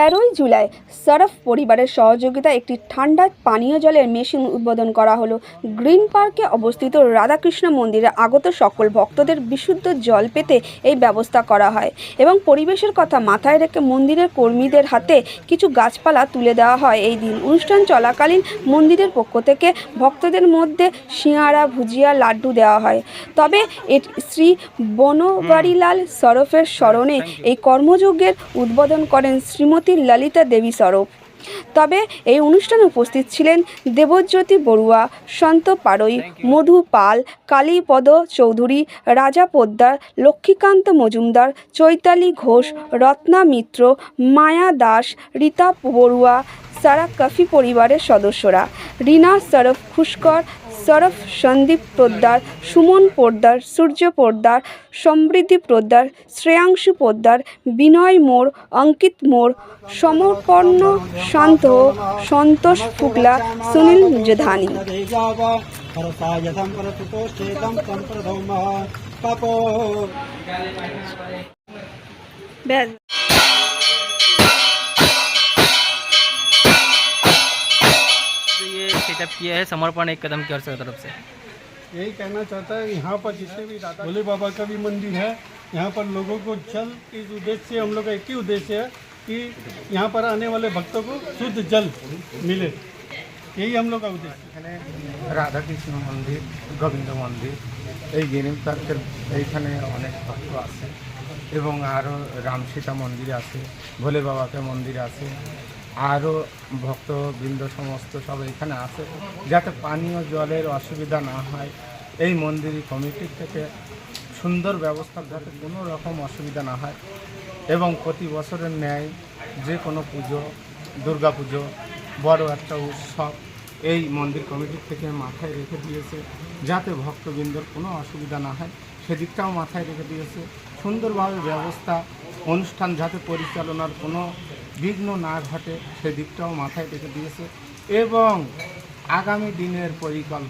তেরোই জুলাই সরফ পরিবারের সহযোগিতায় একটি ঠান্ডা পানীয় জলের মেশিন উদ্বোধন করা হলো। গ্রিন পার্কে অবস্থিত রাধাকৃষ্ণ মন্দিরে আগত সকল ভক্তদের বিশুদ্ধ জল পেতে এই ব্যবস্থা করা হয় এবং পরিবেশের কথা মাথায় রেখে মন্দিরের কর্মীদের হাতে কিছু গাছপালা তুলে দেওয়া হয়। এই দিন অনুষ্ঠান চলাকালীন মন্দিরের পক্ষ থেকে ভক্তদের মধ্যে সিঙাড়া ভুজিয়া লাড্ডু দেওয়া হয়। তবে এট শ্রী বনবারিলাল সরফের স্মরণে এই কর্মযজ্ঞের উদ্বোধন করেন শ্রীমতী ললিতা দেবী সরফ তবে এই অনুষ্ঠানে উপস্থিত ছিলেন দেবজ্যোতি বড়ুয়া সন্ত পাড়ই মধু পাল কালীপদ চৌধুরী রাজা পোদ্দার লক্ষ্মীকান্ত মজুমদার চৈতালি ঘোষ রত্না মিত্র মায়া দাস রীতা বড়ুয়া সারা কফি পরিবারের সদস্যরা। রিনা সরফ খুস্কর সরফ, সন্দীপ পোদ্দার, সুমন পোদ্দার, সূর্য পোদ্দার, সমৃদ্ধি পোদ্দার, শ্রেয়াংশু পোদ্দার, বিনয় মোর, অঙ্কিত মোর সমর্পণ শান্ত, সন্তোষ ফুকলা, সুনীল জধানি। ব্যাস। किया है समर्पण एक कदम की तरफ से यही कहना चाहता है यहाँ पर जितने भी दादा भोले बाबा का भी मंदिर है यहाँ पर लोगों को जल इस उद्देश्य से हम लोग का एक ही उद्देश्य है कि यहाँ पर आने वाले भक्तों को शुद्ध जल मिले यही हम लोग का उद्देश्य है। এখানে রাধাকৃষ্ণ মন্দির গোবিন্দ মন্দির এই গেনিম পার্কের এইখানে অনেক ভক্ত আছে এবং আরও রামসীতা মন্দির আছে ভোলে বাবাকে মন্দির আছে আরও ভক্তবৃন্দ সমস্ত সব এখানে আছে। যাতে পানীয় জলের অসুবিধা না হয়, এই মন্দির কমিটির থেকে সুন্দর ব্যবস্থা যাতে কোনো রকম অসুবিধা না হয় এবং প্রতি বছরের ন্যায় যে কোনো পুজো, দুর্গা পুজো, বড় একটা উৎসব এই মন্দির কমিটির থেকে মাথায় রেখে দিয়েছে। যাতে ভক্তবৃন্দর কোনো অসুবিধা না হয়, সেদিকটাও মাথায় রেখে দিয়েছে। সুন্দরভাবে ব্যবস্থা, অনুষ্ঠান যাতে পরিচালনার কোনো বিঘ্ন না ঘটে সেদিকটাও মাথায় রেখে দিয়েছে এবং আগামী দিনের পরিকল্পনা